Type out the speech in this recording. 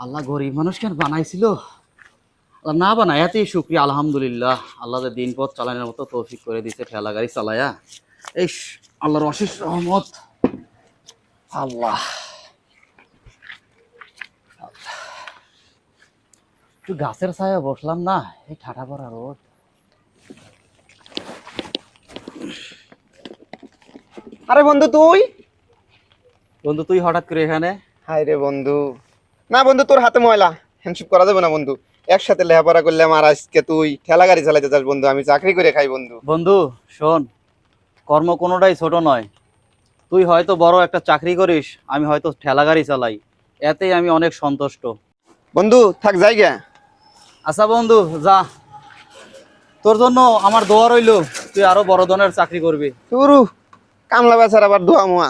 আল্লাহ গরিব মানুষ কেন বানাইছিল? আল্লাহ না বানায় এতই শুক্রিয়া আলহামদুলিল্লাহ। আল্লাহ দিন পথ চালানোর মতো তৌফিক করে দিছে ঠেলা গাড়ি চালায়া। এই আল্লাহর অশেষ রহমত। আল্লাহ। আল্লাহ। একটু গাছের ছায়া বসলাম না এই ঠাটা পড়া রোদ। আরে বন্ধু তুই? বন্ধু তুই হঠাৎ করে এখানে? হাই রে বন্ধু। না বন্ধু তোর হাতে ময়লা। হ্যান্ডশিপ করা যাবে না বন্ধু। একসাথে লেখাপড়া করলাম আর আজকে তুই ঠেলা গাড়ি চালাতে যাস বন্ধু আমি চাকরি করে খাই বন্ধু। বন্ধু শোন কর্ম কোনোটাই ছোট নয়। তুই হয়তো বড় একটা চাকরি করিস আমি হয়তো ঠেলা গাড়ি চালাই। এতেই আমি অনেক সন্তুষ্ট। বন্ধু থাক যাই গে। আচ্ছা বন্ধু যা। তোর জন্য আমার দোয়া রইল তুই আরও বড় ধরনের চাকরি করবি। তুরু কামলা বেচার আবার ধোয়া মোয়া।